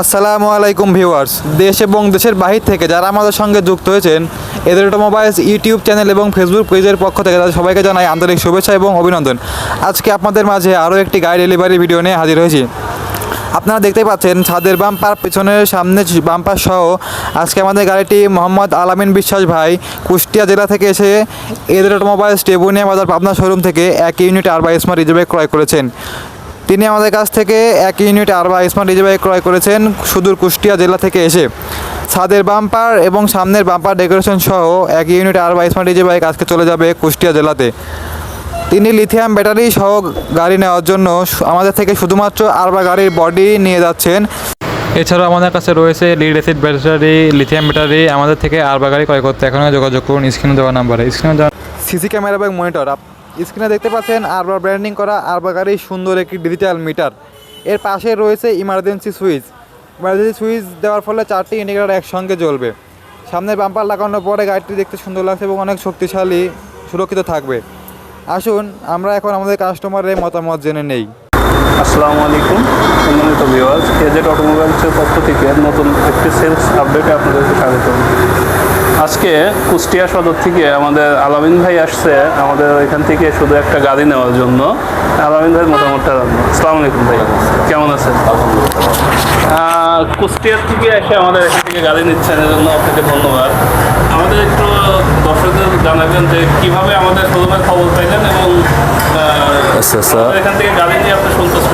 আসসালামু আলাইকুম ভিউয়ার্স। দেশ এবং দেশের বাহির থেকে যারা আমাদের সঙ্গে যুক্ত হয়েছেন, এদের অটোমোবাইলস ইউটিউব চ্যানেল এবং ফেসবুক পেজের পক্ষ থেকে তাদের সবাইকে জানাই আন্তরিক শুভেচ্ছা এবং অভিনন্দন। আজকে আপনাদের মাঝে আরও একটি গাড়ি ডেলিভারি ভিডিও নিয়ে হাজির হয়েছি। আপনারা দেখতে পাচ্ছেন, ছাদের বাম্পার পেছনের সামনে বাম্পার সহ আজকে আমাদের গাড়িটি মোহাম্মদ আলামিন বিশ্বাস ভাই কুষ্টিয়া জেলা থেকে এসে এদের অটোমোবাইলস টেবুনিয়া বাজার পাবনা শোরুম থেকে এক ইউনিট আরবা স্মার্ট রিজার্ভে ক্রয় করেছেন। তিনি আমাদের কাছ থেকে এক ইউনিট আরবা স্মার্ট রিজার্ভে ক্রয় করেছেন সুদূর কুষ্টিয়া জেলা থেকে এসে। ছাদের বাম্পার এবং সামনের বাম্পার ডেকোরেশন সহ এক ইউনিট আরবা স্মার্ট রিজার্ভে আজকে চলে যাবে কুষ্টিয়া জেলাতে। তিনি লিথিয়াম ব্যাটারি সহ গাড়ি নেওয়ার জন্য আমাদের থেকে শুধুমাত্র আরবা গাড়ির বডি নিয়ে যাচ্ছেন। এছাড়াও আমাদের কাছে রয়েছে lead acid battery lithium battery আমাদের থেকে আরবা গাড়ি ক্রয় করতে। এখনও যোগাযোগ করুন স্ক্রিনে দেওয়া নাম্বারে। স্ক্রিনে দেওয়া সিসি ক্যামেরা এবং মনিটর স্ক্রিনে দেখতে পাচ্ছেন আরবা ব্র্যান্ডিং করা আরবা গাড়ির সুন্দর একটি ডিজিটাল মিটার এর পাশে রয়েছে ইমার্জেন্সি সুইচ ইমার্জেন্সি সুইচ দেওয়ার ফলে চারটি ইন্ডিকেটার একসঙ্গে জ্বলবে। সামনে বাম্পার লাগানোর পরে গাড়িটি দেখতে সুন্দর লাগছে এবং অনেক শক্তিশালী, সুরক্ষিত থাকবে। আসুন, আমরা এখন আমাদের কাস্টমারের মতামত জেনে নেই। আসসালামু আলাইকুম, সম্মানিত ভিউয়ার্স এজেড অটোমোবাইলসের পক্ষ থেকে নতুন একটি সেলস আপডেটে আপনাদেরকে স্বাগত। আজকে কুষ্টিয়া সদর থেকে আমাদের আলামিন ভাই আসছে আমাদের এখান থেকে শুধু একটা গাড়ি নেওয়ার জন্য। আলামিন ভাই মোটামুটি আসসালামু আলাইকুম ভাই কেমন আছেন? কুষ্টিয়ার থেকে এসে আমাদের এখান থেকে গাড়ি নিচ্ছেন এর জন্য আপনাকে ধন্যবাদ। আমাদের একটু দর্শকদের জানাবেন যে কীভাবে আমাদের শোরুমের খবর পাইলেন এবং আচ্ছা আচ্ছা। এখান থেকে গাড়ি নিয়ে আপনি সন্তুষ্ট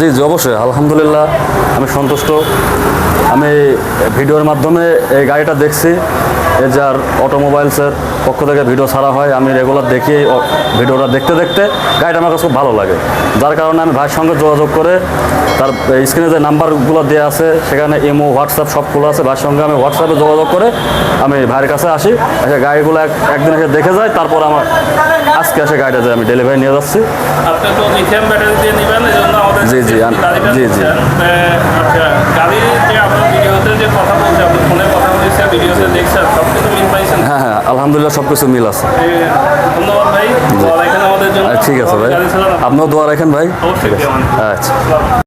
জি জি অবশ্যই। আলহামদুলিল্লাহ আমি সন্তুষ্ট। আমি ভিডিওর মাধ্যমে এই গাড়িটা দেখছি। এ যার অটোমোবাইলসের পক্ষ থেকে ভিডিও ছাড়া হয়। আমি রেগুলার দেখি ভিডিওটা দেখতে দেখতে গাড়িটা আমার কাছে খুব ভালো লাগে। যার কারণে আমি ভাইয়ের সঙ্গে যোগাযোগ করে তার স্ক্রিনে যে নাম্বারগুলো দেওয়া আছে সেখানে ইমো হোয়াটসঅ্যাপ সব খোলা আছে ভাইয়ের সঙ্গে আমি হোয়াটসঅ্যাপে যোগাযোগ করে আমি ভাইয়ের কাছে আসি। এসে গাড়িগুলো এক একদিন এসে দেখে যাই তারপর আমার আজকে এসে গাড়িটা যে আমি ডেলিভারি নিয়ে যাচ্ছি। জি, জি, জি, জি। নিচ্ছেন। এ, আচ্ছা গাড়ির যে আপনার ভিডিওতে যে কথা বলছে আপনি ফোনে কথা বলেছেন ভিডিওতে দেখছেন সব কিছু মিল পাইছেন হ্যাঁ হ্যাঁ আলহামদুলিল্লাহ সব কিছু মিল আছে। আচ্ছা, ঠিক আছে ভাই। আপনার আপনিও দোয়া রাখেন ভাই। আচ্ছা।